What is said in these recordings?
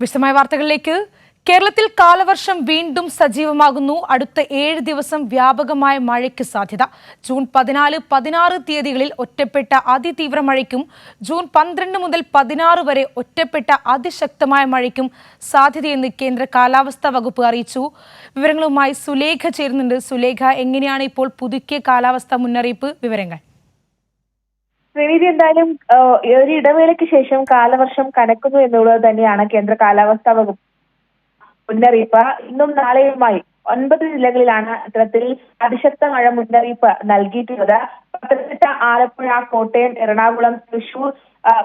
വിശദമായ വാർത്തകളിലേക്ക്. കേരളത്തിൽ കാലവർഷം വീണ്ടും സജീവമാകുന്നു. അടുത്ത ഏഴ് ദിവസം വ്യാപകമായ മഴയ്ക്ക് സാധ്യത. ജൂൺ പതിനാല് പതിനാറ് തീയതികളിൽ ഒറ്റപ്പെട്ട അതിതീവ്ര മഴയ്ക്കും ജൂൺ പന്ത്രണ്ട് മുതൽ പതിനാറ് വരെ ഒറ്റപ്പെട്ട അതിശക്തമായ മഴയ്ക്കും സാധ്യതയെന്ന് കേന്ദ്ര കാലാവസ്ഥാ വകുപ്പ് അറിയിച്ചു. വിവരങ്ങളുമായി സുലേഖ ചേരുന്നുണ്ട്. സുലേഖ എങ്ങനെയാണ് ഇപ്പോൾ പുതുക്കിയ കാലാവസ്ഥാ മുന്നറിയിപ്പ്? വിവരങ്ങൾ. ശ്രീനിധി എന്തായാലും ഒരു ഇടവേളയ്ക്ക് ശേഷം കാലവർഷം കനക്കുന്നു എന്നുള്ളത് തന്നെയാണ് കേന്ദ്ര കാലാവസ്ഥാ വകുപ്പ് മുന്നറിയിപ്പ്. ഇന്നും നാളെയുമായി ഒൻപത് ജില്ലകളിലാണ് ഇത്തരത്തിൽ അതിശക്ത മഴ മുന്നറിയിപ്പ് നൽകിയിട്ടുള്ളത്. പത്തനംതിട്ട ആലപ്പുഴ കോട്ടയം എറണാകുളം തൃശൂർ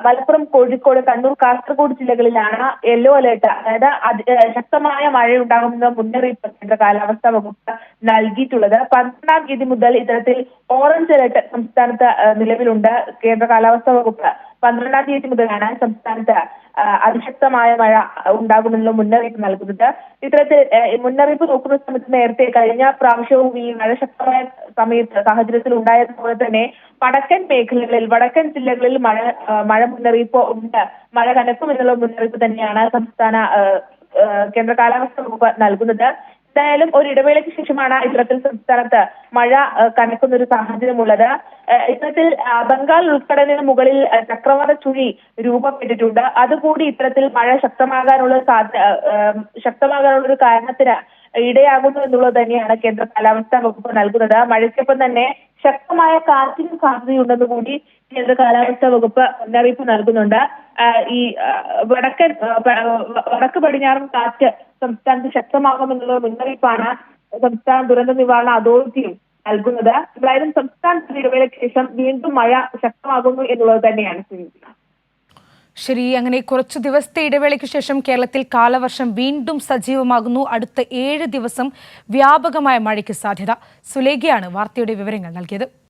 മലപ്പുറം കോഴിക്കോട് കണ്ണൂർ കാസർഗോഡ് ജില്ലകളിലാണ് യെല്ലോ അലേർട്ട് അതായത് അതി- ശക്തമായ ശക്തമായ മഴയുണ്ടാകുമെന്ന മുന്നറിയിപ്പ് കേന്ദ്ര കാലാവസ്ഥാ വകുപ്പ് നൽകിയിട്ടുള്ളത്. പന്ത്രണ്ടാം തീയതി മുതൽ ഇത്തരത്തിൽ ഓറഞ്ച് അലേർട്ട് സംസ്ഥാനത്ത് നിലവിലുണ്ട്. കേന്ദ്ര കാലാവസ്ഥാ വകുപ്പ് പന്ത്രണ്ടാം തീയതി മുതലാണ് സംസ്ഥാനത്ത് അതിശക്തമായ മഴ ഉണ്ടാകുമെന്നുള്ള മുന്നറിയിപ്പ് നൽകുന്നത്. ഇത്തരത്തിൽ മുന്നറിയിപ്പ് നോക്കുന്ന സമയത്ത് നേരത്തെ കഴിഞ്ഞ പ്രാവശ്യവും ഈ മഴ ശക്തമായ സമയത്ത് സാഹചര്യത്തിൽ ഉണ്ടായതുപോലെ തന്നെ വടക്കൻ മേഖലകളിൽ വടക്കൻ ജില്ലകളിൽ മഴ മഴ മുന്നറിയിപ്പ് ഉണ്ട്. മഴ കനക്കുമെന്നുള്ള മുന്നറിയിപ്പ് തന്നെയാണ് സംസ്ഥാന കേന്ദ്ര കാലാവസ്ഥ വകുപ്പ് നൽകുന്നത്. എന്തായാലും ഒരു ഇടവേളയ്ക്ക് ശേഷമാണ് ഇത്തരത്തിൽ സംസ്ഥാനത്ത് മഴ കനക്കുന്ന ഒരു സാഹചര്യമുള്ളത്. ഇത്തരത്തിൽ ബംഗാൾ ഉൾക്കടലിന് മുകളിൽ ചക്രവാത ചുഴി രൂപപ്പെട്ടിട്ടുണ്ട് അതുകൂടി ഇത്തരത്തിൽ മഴ ശക്തമാകാനുള്ള ശക്തമാകാനുള്ള ഒരു കാരണത്തിന് ഇടയാകുന്നു എന്നുള്ളത് തന്നെയാണ് കേന്ദ്ര കാലാവസ്ഥാ വകുപ്പ് നൽകുന്നത്. മഴയ്ക്കൊപ്പം തന്നെ ശക്തമായ കാറ്റിന് സാധ്യതയുണ്ടെന്ന് കൂടി കേന്ദ്ര കാലാവസ്ഥാ വകുപ്പ് മുന്നറിയിപ്പ് നൽകുന്നുണ്ട്. ഈ വടക്കൻ വടക്ക് പടിഞ്ഞാറൻ കാറ്റ് സംസ്ഥാനത്ത് ശക്തമാകുമെന്നുള്ള മുന്നറിയിപ്പാണ് സംസ്ഥാന ദുരന്ത നിവാരണ അതോറിറ്റിയും നൽകുന്നത്. എന്തായാലും സംസ്ഥാനത്ത് ഇടവേളയ്ക്ക് ശേഷം വീണ്ടും മഴ ശക്തമാകുന്നു എന്നുള്ളത് തന്നെയാണ് സ്ഥിതി. ശരി അങ്ങനെ കുറച്ചു ദിവസത്തെ ഇടവേളയ്ക്ക് ശേഷം കേരളത്തിൽ കാലവർഷം വീണ്ടും സജീവമാകുന്നു. അടുത്ത ഏഴ് ദിവസം വ്യാപകമായ മഴയ്ക്ക് സാധ്യത. സുലേഖയാണ് വാർത്തയുടെ വിവരങ്ങൾ നൽകിയത്.